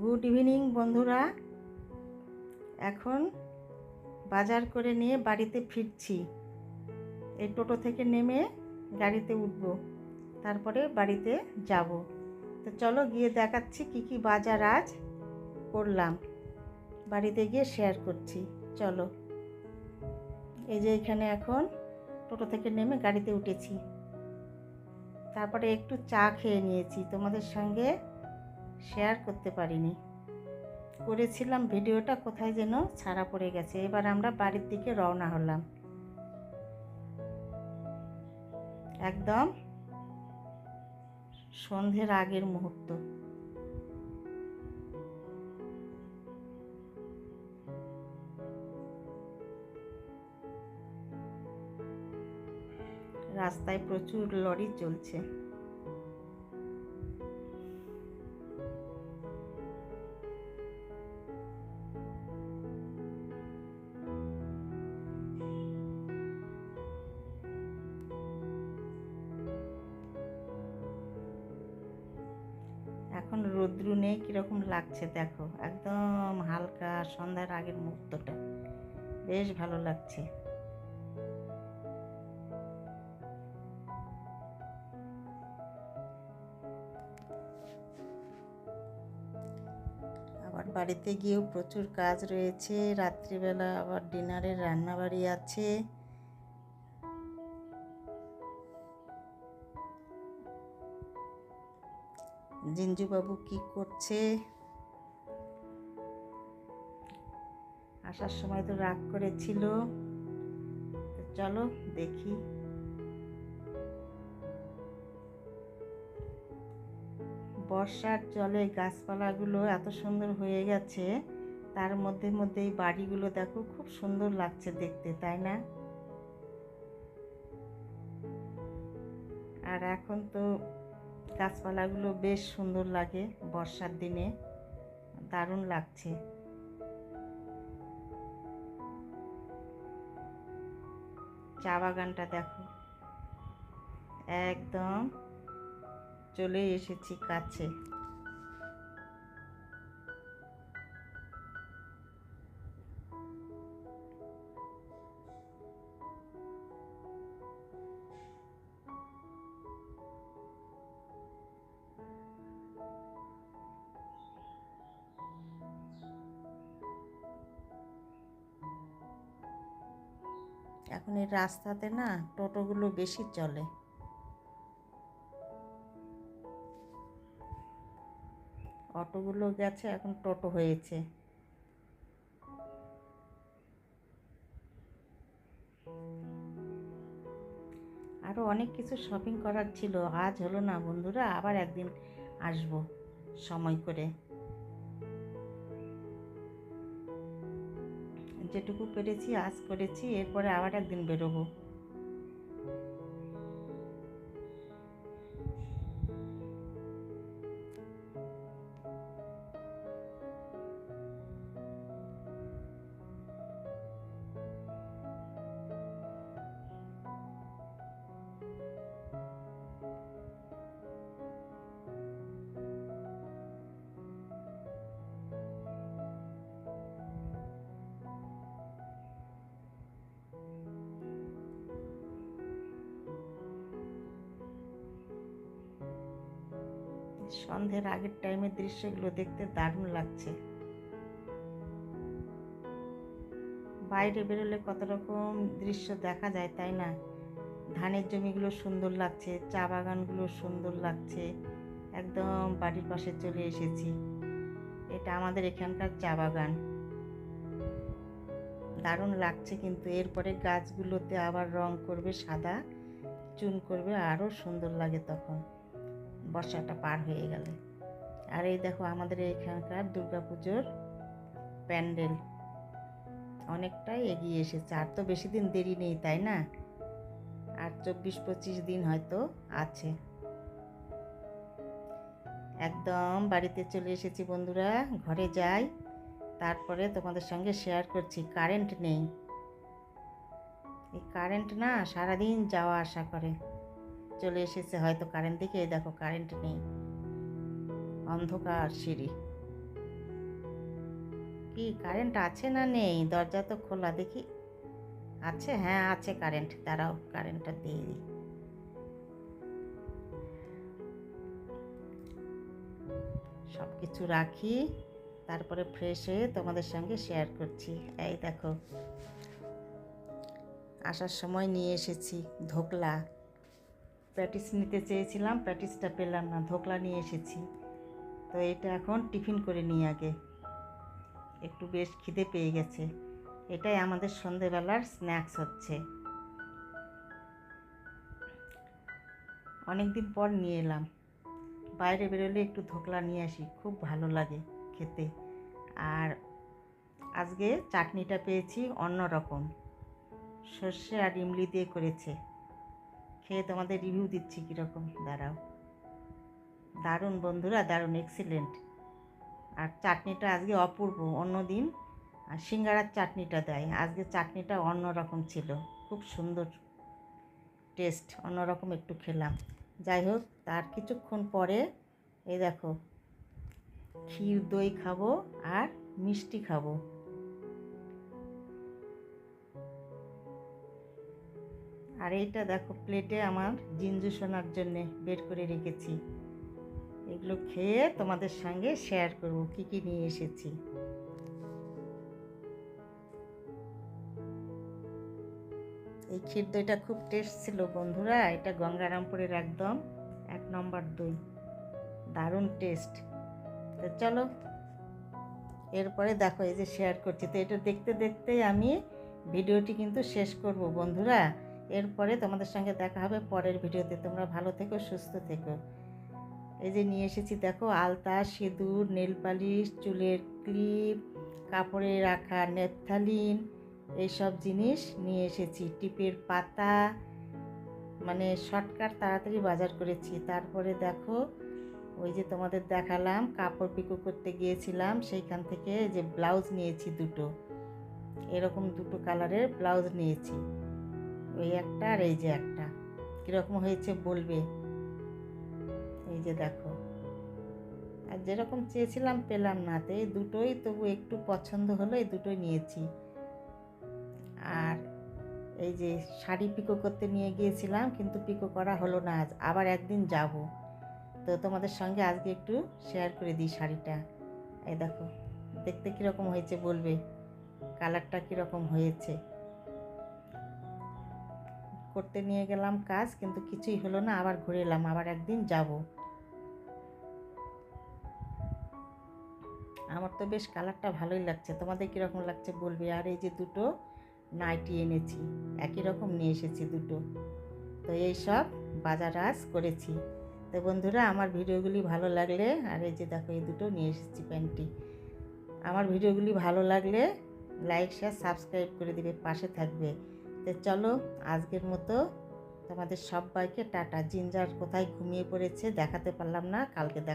Good evening, বন্ধুরা। এখন বাজার করে নিয়ে বাড়িতে ফিরছি। এই টোটো থেকে নেমে গাড়িতে উঠবো, তারপরে বাড়িতে যাব। তো চলো গিয়ে দেখাচ্ছি কি কি বাজার আজ করলাম। বাড়িতে গিয়ে শেয়ার করছি। চলো। এই যে এখানে এখন টোটো থেকে নেমে গাড়িতে উঠেছি। তারপরে একটু চা খেয়ে নিয়েছি। তোমাদের সঙ্গে শেয়ার করতে পারিনি। করেছিলাম, ভিডিওটা কোথায় যেন ছাড়া পড়ে গেছে। এবার আমরা বাড়ির দিকে রওনা হলাম। একদম সন্ধ্যের আগের মুহূর্ত। রাস্তায় প্রচুর লরি চলছে। রৌদ্রু নেই কীরকম লাগছে দেখো। একদম হালকা সন্ধ্যার আগের মুহূর্তটা। বেশ ভালো লাগছে। আবার বাড়িতে গিয়েও প্রচুর কাজ রয়েছে। রাত্রিবেলা আবার ডিনারের রান্নাবাড়ি আছে। জিঞ্জুবাবু কি করছে? আসার সময় তো রাগ করেছিল। চলো দেখি। বর্ষার জলে গাছপালাগুলো এত সুন্দর হয়ে গেছে, তার মধ্যে মধ্যে এই বাড়িগুলো দেখো খুব সুন্দর লাগছে দেখতে, তাই না? আর এখন তো গাছপালাগুলো বেশ সুন্দর লাগে বর্ষার দিনে। দারুণ লাগছে। চা বাগানটা দেখো। একদম চলে এসেছি কাছে। এখন এই রাস্তাতে না টোটোগুলো বেশি চলে। অটোগুলো গেছে, এখন টোটো হয়েছে। আরও অনেক কিছু শপিং করার ছিল, আজ হলো না বন্ধুরা, আবার একদিন আসব সময় করে। যেটুকু পেরেছি আজ করেছি এরপরে আবার একদিন বেরোবো। সন্ধ্যের আগের টাইমের দৃশ্যগুলো দেখতে দারুণ লাগছে। বাইরে বেরোলে কত রকম দৃশ্য দেখা যায়, তাই না? ধানের জমিগুলো সুন্দর লাগছে, চা বাগানগুলো সুন্দর লাগছে, একদম বাড়ির পাশে চলে এসেছি। এটা আমাদের এখানকার চা বাগান। দারুণ লাগছে কিন্তু, এরপরে গাছগুলোতে আবার রং করবে সাদা, চুন করবে, আরও সুন্দর লাগে তখন। বর্ষাটা পার হয়ে গেলে। আর এই দেখো আমাদের এখানকার দুর্গাপুজোর প্যান্ডেল। অনেকটাই এগিয়ে এসেছে। আর তো বেশি দিন দেরি নেই, তাই না? আর চব্বিশ পঁচিশ দিন হয়তো আছে। একদম বাড়িতে চলে এসেছি বন্ধুরা, ঘরে যাই। তারপরে তোমাদের সঙ্গে শেয়ার করছি কারেন্ট নেই। এই কারেন্ট না সারাদিন যাওয়া আসা করে। চলে এসেছে, হয়তো কারেন্ট দিকে। দেখো কারেন্ট নেই। অন্ধকার সিঁড়ি। কি কারেন্ট আছে না নেই? দরজা তো খোলা, দেখি। আছে হ্যাঁ আছে কারেন্ট দাঁড়াও কারেন্টটা দিয়ে দিই। সব কিছু রাখি, তারপরে ফ্রেশ হয়ে তোমাদের সঙ্গে শেয়ার করছি। এই দেখো, আসার সময় নিয়ে এসেছি, ধোকলা। প্যাটিস নিতে চেয়েছিলাম প্যাটিসটা পেলাম না, ধোকলা নিয়ে এসেছি। তো এটা এখন টিফিন করে নিই আগে। একটু বেশ খিদে পেয়ে গেছে। এটাই আমাদের সন্ধেবেলার স্ন্যাক্স হচ্ছে। অনেক দিন পর নিয়ে এলাম। বাইরে বেরোলে একটু ধোকলা নিয়ে আসি, খুব ভালো লাগে খেতে। আর আজকে চাটনিটা পেয়েছি অন্য রকম সর্ষে আর ইমলি দিয়ে করেছে। খেয়ে তোমাদের রিভিউ দিচ্ছি কীরকম। দাঁড়াও। দারুণ বন্ধুরা, দারুণ এক্সিলেন্ট আর চাটনিটা আজকে অপূর্ব, অন্য দিন আর সিঙ্গারার চাটনিটা দেয়। আজকে চাটনিটা অন্য রকম ছিল, খুব সুন্দর টেস্ট অন্যরকম একটু খেলাম। যাই হোক, তার কিছুক্ষণ পরে এই দেখো, ক্ষীর দই খাব আর মিষ্টি খাব। আর এইটা দেখো প্লেটে আমার জিঞ্জু শোনার জন্যে বের করে রেখেছি। এগুলো খেয়ে তোমাদের সঙ্গে শেয়ার করব, কি কি নিয়ে এসেছি। এই ক্ষীর দইটা খুব টেস্ট ছিল বন্ধুরা, এটা গঙ্গারামপুরের একদম এক নম্বর দই। দারুণ টেস্ট তো চলো, এরপরে দেখো এই যে শেয়ার করছি। তো এটা দেখতে দেখতেই আমি ভিডিওটি কিন্তু শেষ করব বন্ধুরা। এরপরে তোমাদের সঙ্গে দেখা হবে পরের ভিডিওতে। তোমরা ভালো থেকো, সুস্থ থেকো। এই যে নিয়ে এসেছি, দেখো, আলতা, সিঁদুর, নেল পালিশ, চুলের ক্লিপ, কাপড়ে রাখা নেপথালিন, এইসব জিনিস নিয়ে এসেছি। টিপের পাতা মানে শর্টকাট তাড়াতাড়ি বাজার করেছি। তারপরে দেখো, ওই যে তোমাদের দেখালাম, কাপড় পিকো করতে গিয়েছিলাম, সেইখান থেকে যে ব্লাউজ নিয়েছি দুটো। এরকম দুটো কালারের ব্লাউজ নিয়েছি। ওই একটা আর এই যে একটা। কীরকম হয়েছে বলবে? এই যে দেখো। আর যেরকম চেয়েছিলাম পেলাম না তো, এই দুটোই তবু একটু পছন্দ হলো, এই দুটোই নিয়েছি। আর এই যে শাড়ি পিকো করতে নিয়ে গিয়েছিলাম, কিন্তু পিকো করা হলো না আজ। আবার একদিন যাব। তো তোমাদের সঙ্গে আজকে একটু শেয়ার করে দিই শাড়িটা। এই দেখো, দেখতে কীরকম হয়েছে বলবে? কালারটা কীরকম হয়েছে? করতে নিয়ে গেলাম কাজ, কিন্তু কিছুই হলো না, আবার ঘুরে এলাম, আবার একদিন যাব। আমার তো বেশ কালারটা ভালোই লাগছে। তোমাদের কীরকম লাগছে বলবে? আর এই যে দুটো নাইটি এনেছি, একই রকম নিয়ে এসেছি দুটো। তো এই সব বাজার আজ করেছি। তো বন্ধুরা, আমার ভিডিওগুলি ভালো লাগলে, আর এই যে দেখো, এই দুটো নিয়ে এসেছি প্যান্টটি। আমার ভিডিওগুলি ভালো লাগলে, লাইক, শেয়ার, সাবস্ক্রাইব করে দিবে, পাশে থাকবে। তো চলো আজকের মতো তোমাদের সবাইকে টাটা। জিঞ্জার কোথায় ঘুমিয়ে পড়েছে দেখাতে পারলাম না, কালকে দেখ